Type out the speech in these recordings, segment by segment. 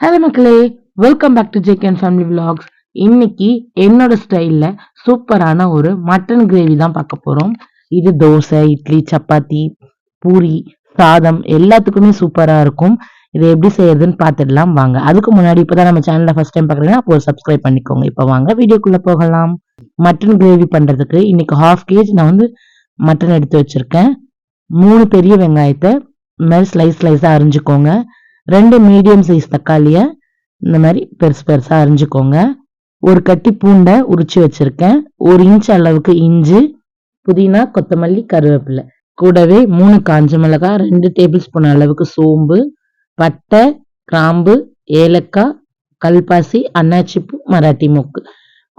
Hello மக்களே welcome back to Jack and family vlogs இன்னைக்கு என்னோட ஸ்டைலில் சூப்பரான ஒரு மட்டன் கிரேவி தான் பார்க்க போகிறோம் இது தோசை இட்லி சப்பாத்தி பூரி சாதம் எல்லாத்துக்குமே சூப்பராக இருக்கும். இதை எப்படி செய்யறதுன்னு பார்த்துடலாம் வாங்க. அதுக்கு முன்னாடி இப்பதான் நம்ம சேனலில் ஃபர்ஸ்ட் டைம் பார்க்குறீங்கன்னா அப்போ சப்ஸ்கிரைப் பண்ணிக்கோங்க. இப்போ வாங்க வீடியோக்குள்ளே போகலாம். மட்டன் கிரேவி பண்ணுறதுக்கு இன்னைக்கு ஹாஃப் கேஜ் நான் வந்து மட்டன் எடுத்து வச்சுருக்கேன். மூணு பெரிய வெங்காயத்தை மாதிரி ஸ்லைஸ் ஸ்லைஸாக அரிஞ்சுக்கோங்க. ரெண்டு மீடியம் சைஸ் தக்காளியை இந்த மாதிரி பெருசு பெருசாக அரிஞ்சுக்கோங்க. ஒரு கட்டி பூண்டை உரிச்சு வச்சுருக்கேன். ஒரு இன்ச் அளவுக்கு இஞ்சி புதினா கொத்தமல்லி கருவேப்பிலை. கூடவே மூணு காஞ்ச மிளகாய் ரெண்டு டேபிள் ஸ்பூன் அளவுக்கு சோம்பு பட்டை கிராம்பு ஏலக்காய் கல்பாசி அன்னாச்சிப்பூ மராட்டி மொக்கு.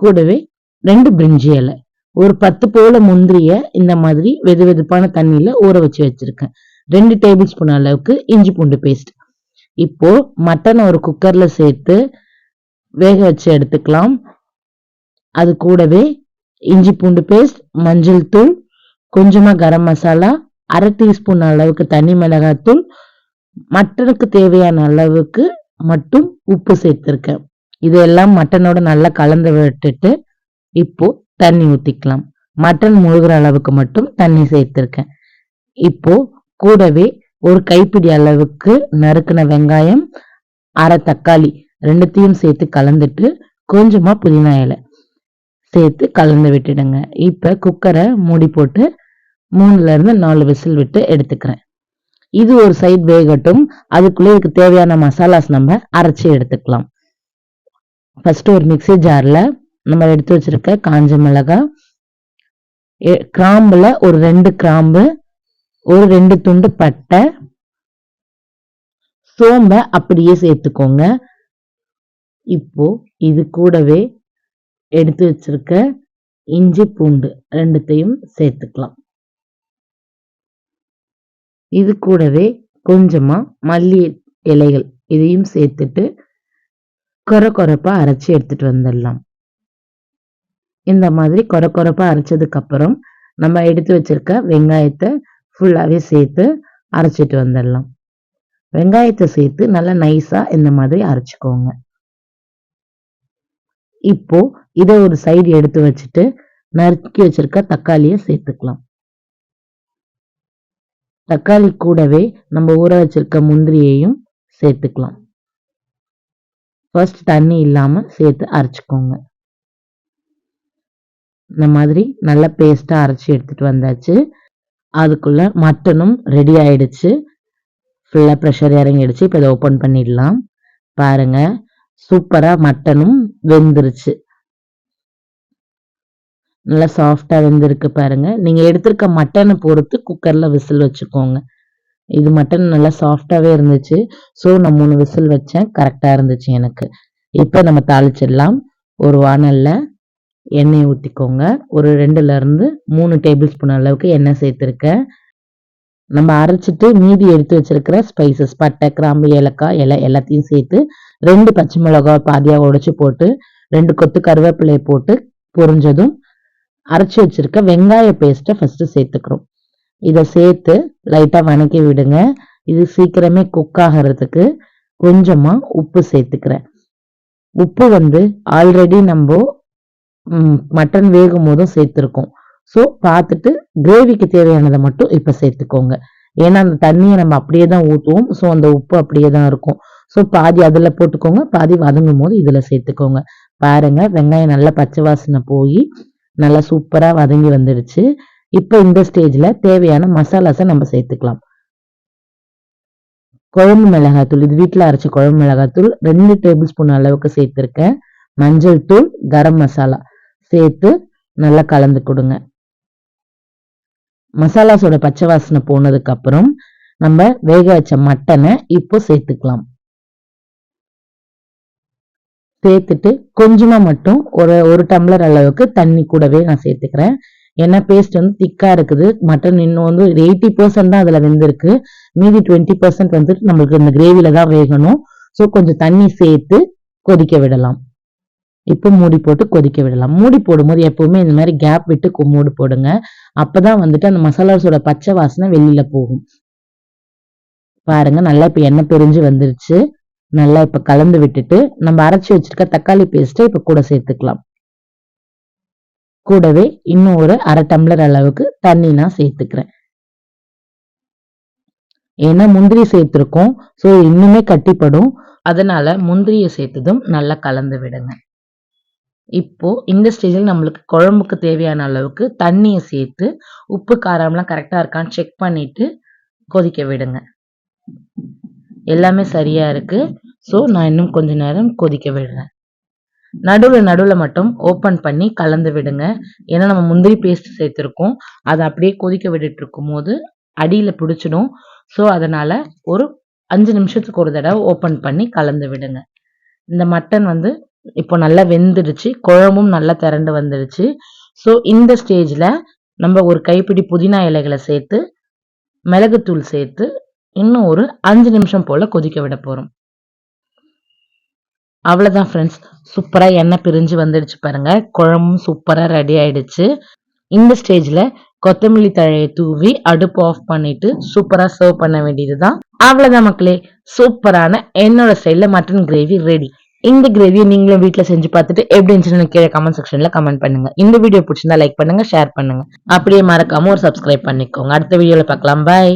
கூடவே ரெண்டு பிரிஞ்சி இலை. ஒரு பத்து போல முந்திரிய இந்த மாதிரி வெது வெதுப்பான தண்ணியில் ஊற வச்சு வச்சுருக்கேன். ரெண்டு டேபிள் ஸ்பூன் அளவுக்கு இஞ்சி பூண்டு பேஸ்ட் இப்போ மட்டனை ஒரு குக்கர்ல சேர்த்து வேக வச்சு எடுத்துக்கலாம். அது கூடவே இஞ்சி பூண்டு பேஸ்ட் மஞ்சள் தூள் கொஞ்சமா கரம் மசாலா அரை டீஸ்பூன் அளவுக்கு தனி மிளகாத்தூள் மட்டனுக்கு தேவையான அளவுக்கு மட்டும் உப்பு சேர்த்துருக்கேன். இதெல்லாம் மட்டனோட நல்லா கலந்து விட்டுட்டு இப்போ தண்ணி ஊற்றிக்கலாம் மட்டன் முழுகிற அளவுக்கு மட்டும் தண்ணி சேர்த்துருக்கேன். இப்போ கூடவே ஒரு கைப்பிடி அளவுக்கு நறுக்கின வெங்காயம் அரை தக்காளி ரெண்டுத்தையும் சேர்த்து கலந்துட்டு கொஞ்சமாக புதினா இலை சேர்த்து கலந்து விட்டுடுங்க. இப்போ குக்கரை மூடி போட்டு மூணுல இருந்து நாலு விசில் விட்டு எடுத்துக்கிறேன். இது ஒரு சைட் வேகட்டும். அதுக்குள்ளே இதுக்கு தேவையான மசாலாஸ் நம்ம அரைச்சி எடுத்துக்கலாம். ஃபஸ்ட்டு ஒரு மிக்ஸி ஜார்ல நம்ம எடுத்து வச்சிருக்க காஞ்ச மிளகாய் கிராம்பில் ஒரு ரெண்டு கிராம்பு ஒரு ரெண்டு துண்டு பட்டை சோம்ப அப்படியே சேர்த்துக்கோங்க. இப்போ இது கூடவே எடுத்து வச்சிருக்க இஞ்சி பூண்டு ரெண்டுத்தையும் சேர்த்துக்கலாம். இது கூடவே கொஞ்சமா மல்லி இலைகள் இதையும் சேர்த்துட்டு கொர கொரப்பா அரைச்சி எடுத்துட்டு வந்துடலாம். இந்த மாதிரி கொர கொரப்பா அரைச்சதுக்கு அப்புறம் நம்ம எடுத்து வச்சிருக்க வெங்காயத்தை ஃபுல்லாவே சேர்த்து அரைச்சிட்டு வந்துடலாம். வெங்காயத்தை சேர்த்து நல்லா நைஸா இந்த மாதிரி அரைச்சுக்கோங்க. இப்போ இதை ஒரு சைடு எடுத்து வச்சுட்டு நறுக்கி வச்சிருக்க தக்காளியை சேர்த்துக்கலாம். தக்காளி கூடவே நம்ம ஊற வச்சிருக்க முந்திரியையும் சேர்த்துக்கலாம். ஃபர்ஸ்ட் தண்ணி இல்லாம சேர்த்து அரைச்சுக்கோங்க. இந்த மாதிரி நல்லா பேஸ்ட்டாக அரைச்சி எடுத்துட்டு வந்தாச்சு. அதுக்குள்ள மட்டனும் ரெடி ஆயிடுச்சு. ஃபுல்லாக ப்ரெஷர் இறங்கிடுச்சு. இப்போ இதை ஓப்பன் பண்ணிடலாம். பாருங்க. சூப்பராக மட்டனும் வெந்துருச்சு. நல்லா சாஃப்டாக வெந்திருக்கு பாருங்க. நீங்கள் எடுத்திருக்க மட்டனை பொறுத்து குக்கரில் விசில் வச்சுக்கோங்க. இது மட்டன் நல்லா சாஃப்டாகவே இருந்துச்சு. ஸோ நான் மூணு விசில் வச்சேன். கரெக்டாக இருந்துச்சு எனக்கு. இப்போ நம்ம தாளிச்சிடலாம். ஒரு வானலில் எண்ணெய் ஊற்றிக்கோங்க ஒரு ரெண்டுலேருந்து மூணு டேபிள் ஸ்பூன் அளவுக்கு எண்ணெய் சேர்த்துருக்கேன். நம்ம அரைச்சிட்டு மீதி எடுத்து வச்சிருக்கிற ஸ்பைசஸ் பட்டை கிராம்பு ஏலக்காய் இலை எல்லாத்தையும் சேர்த்து ரெண்டு பச்சை மிளகாய் பாதியாக உடைச்சி போட்டு ரெண்டு கொத்து கருவேப்பிலையை போட்டு பொரிஞ்சதும் அரைச்சி வச்சிருக்க வெங்காய பேஸ்ட்டை ஃபஸ்ட்டு சேர்த்துக்கிறோம். இதை சேர்த்து லைட்டாக வணக்கி விடுங்க. இது சீக்கிரமே குக் ஆகிறதுக்கு கொஞ்சமாக உப்பு சேர்த்துக்கிறேன். உப்பு வந்து ஆல்ரெடி நம்ம மட்டன் வேகும் போதும் சேர்த்துருக்கோம். ஸோ பார்த்துட்டு கிரேவிக்கு தேவையானதை மட்டும் இப்போ சேர்த்துக்கோங்க. ஏன்னா அந்த தண்ணியை நம்ம அப்படியே தான் ஊற்றுவோம் ஸோ அந்த உப்பு அப்படியே தான் இருக்கும். ஸோ பாதி அதில் போட்டுக்கோங்க. பாதி வதங்கும் போது இதில் சேர்த்துக்கோங்க. பாருங்க வெங்காயம் நல்லா பச்சை வாசனை போய் நல்லா சூப்பராக வதங்கி வந்துடுச்சு. இப்போ இந்த ஸ்டேஜில் தேவையான மசாலாஸை நம்ம சேர்த்துக்கலாம். குழம்பு மிளகாத்தூள் இது வீட்டில் அரைச்ச குழம்பு மிளகாத்தூள் ரெண்டு டேபிள் ஸ்பூன் அளவுக்கு சேர்த்துருக்கேன். மஞ்சள் தூள் கரம் மசாலா. சேர்த்து நல்லா கலந்து கொடுங்க. மசாலாஸோட பச்சை வாசனை போனதுக்கு அப்புறம் நம்ம வேக வச்ச மட்டனை இப்போ சேர்த்துக்கலாம். சேர்த்துட்டு கொஞ்சமா மட்டும் ஒரு ஒரு டம்ளர் அளவுக்கு தண்ணி கூடவே நான் சேர்த்துக்கிறேன். ஏன்னா பேஸ்ட் வந்து திக்கா இருக்குது. மட்டன் இன்னும் வந்து ஒரு எயிட்டி பர்சன்ட் தான் அதுல வெந்திருக்கு. மீதி டுவெண்ட்டி பர்சன்ட் வந்துட்டு நம்மளுக்கு இந்த கிரேவில தான் வேகணும். ஸோ கொஞ்சம் தண்ணி சேர்த்து கொதிக்க விடலாம். இப்போ மூடி போட்டு கொதிக்க விடலாம். மூடி போடும்போது எப்பவுமே இந்த மாதிரி கேப் விட்டு மூடி போடுங்க. அப்பதான் வந்துட்டு அந்த மசாலாஸோட பச்சை வாசனை வெளியில போகும். பாருங்க நல்லா இப்போ எண்ணெய் பிரிஞ்சு வந்துருச்சு. நல்லா இப்போ கலந்து விட்டுட்டு நம்ம அரைச்சி வச்சிருக்க தக்காளி பேஸ்ட்டை இப்ப கூட சேர்த்துக்கலாம். கூடவே இன்னும் ஒரு அரை டம்ளர் அளவுக்கு தண்ணி நான் சேர்த்துக்கிறேன். ஏன்னா முந்திரி சேர்த்துருக்கோம். ஸோ இன்னுமே கட்டிப்படும். அதனால முந்திரியை சேர்த்ததும் நல்லா கலந்து விடுங்க. இப்போ இந்த ஸ்டேஜில் நம்மளுக்கு குழம்புக்கு தேவையான அளவுக்கு தண்ணியை சேர்த்து உப்பு காரம்லாம் கரெக்டாக இருக்கான்னு செக் பண்ணிட்டு கொதிக்க விடுங்க. எல்லாமே சரியா இருக்கு. ஸோ நான் இன்னும் கொஞ்ச நேரம் கொதிக்க விடுறேன். நடுவில் நடுவில் மட்டும் ஓப்பன் பண்ணி கலந்து விடுங்க. ஏன்னா நம்ம முந்திரி பேஸ்ட் சேர்த்துருக்கோம். அதை அப்படியே கொதிக்க விட்டுட்டு இருக்கும்போது அடியில் பிடிச்சிடும். ஸோ அதனால் ஒரு அஞ்சு நிமிஷத்துக்கு ஒரு தடவை ஓப்பன் பண்ணி கலந்து விடுங்க. இந்த மட்டன் வந்து இப்போ நல்லா வெந்துடுச்சு. குழம்பும் நல்லா திரண்டு வந்துடுச்சு. ஸோ இந்த ஸ்டேஜில் நம்ம ஒரு கைப்பிடி புதினா இலைகளை சேர்த்து மிளகுத்தூள் சேர்த்து இன்னும் ஒரு அஞ்சு நிமிஷம் போல் கொதிக்க விட போகிறோம் அவ்வளோதான் ஃப்ரெண்ட்ஸ் சூப்பராக எண்ணெய் பிரிஞ்சு வந்துடுச்சு பாருங்கள் குழம்பும் சூப்பராக ரெடி ஆயிடுச்சு. இந்த ஸ்டேஜில் கொத்தமல்லி தழையை தூவி அடுப்பு ஆஃப் பண்ணிட்டு சூப்பராக சர்வ் பண்ண வேண்டியது தான் அவ்வளோதான் மக்களே. சூப்பரான என்னோட ஸ்டைலில் மட்டன் கிரேவி ரெடி இந்த கிரேவியை நீங்களும் வீட்டில் செஞ்சு பார்த்துட்டு எப்படி இருந்துச்சுன்னு கீழே கமெண்ட் செக்ஷனில் கமெண்ட் பண்ணுங்க. இந்த வீடியோ பிடிச்சிருந்தா லைக் பண்ணுங்க ஷேர் பண்ணுங்க. அப்படியே மறக்காம ஒரு சப்ஸ்கிரைப் பண்ணிக்கோங்க. அடுத்த வீடியோவில் பார்க்கலாம். பாய்